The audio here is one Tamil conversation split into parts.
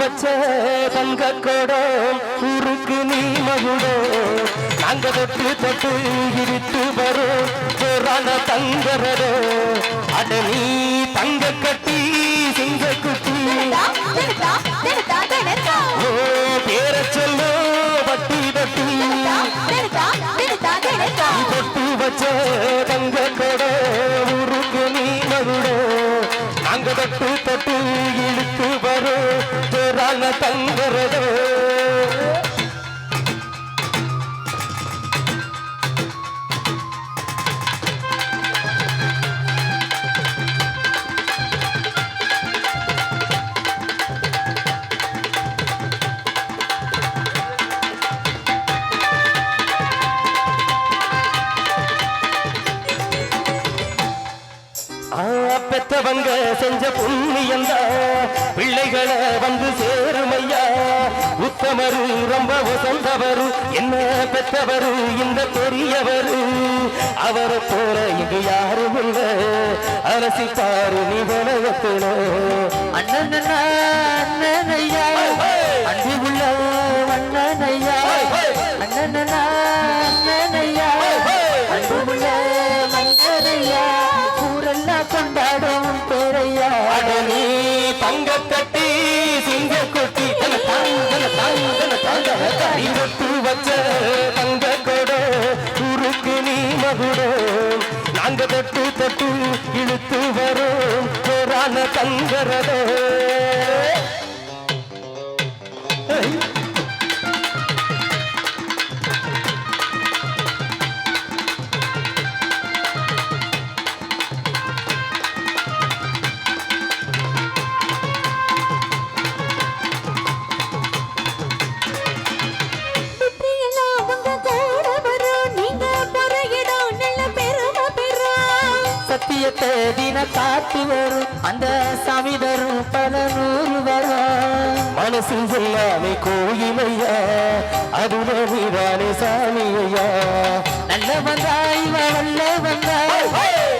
வச்ச தங்க கோடம் ஊருக்கு நீ மகுடோ. நாங்க தொட்டு தொட்டு இருட்டு வரும் தங்கரோ அட நீ தங்க ஜோரான தங்கரடோ பெத்தவங்க செஞ்ச புண்ணியந்தா பிள்ளைகளை வந்து உத்தமரு ரொம்ப வசந்தவரு என்ன பெத்தவரு இந்த பெரியவரு. அவரை போல இங்கு யாரும் இல்ல. அரசி பாரு நீ உலகத்துல அண்ணன் அண்ணனையா வச்ச தங்க கொடோ குறுக்கு நீ மகுடோ நாங்க தட்டு தட்டு இழுத்து வரோம் போரான தங்கரதோ Hey! பெறும். சத்தியத்தை தின காத்து வரும் அந்த சாமி தரும் பல நூறு வரும் மனசு எல்லாமே கோயிலையா அதுல நீதானே சாமியா நல்ல வந்தா இவ வல்ல வந்தா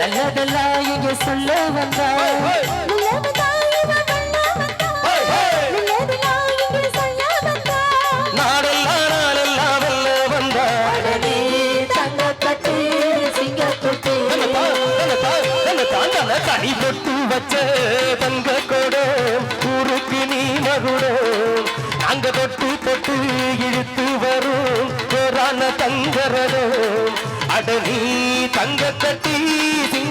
நல்லதெல்லாம் இங்க சொல்ல வந்தா தனி பொட்டு வச்ச தங்க கொடோ ஊருக்கு நீ மகுடம் நாங்க தொட்டு தொட்டு இழுத்து வரும் போரான அட நீ தங்க கட்டி சிங்க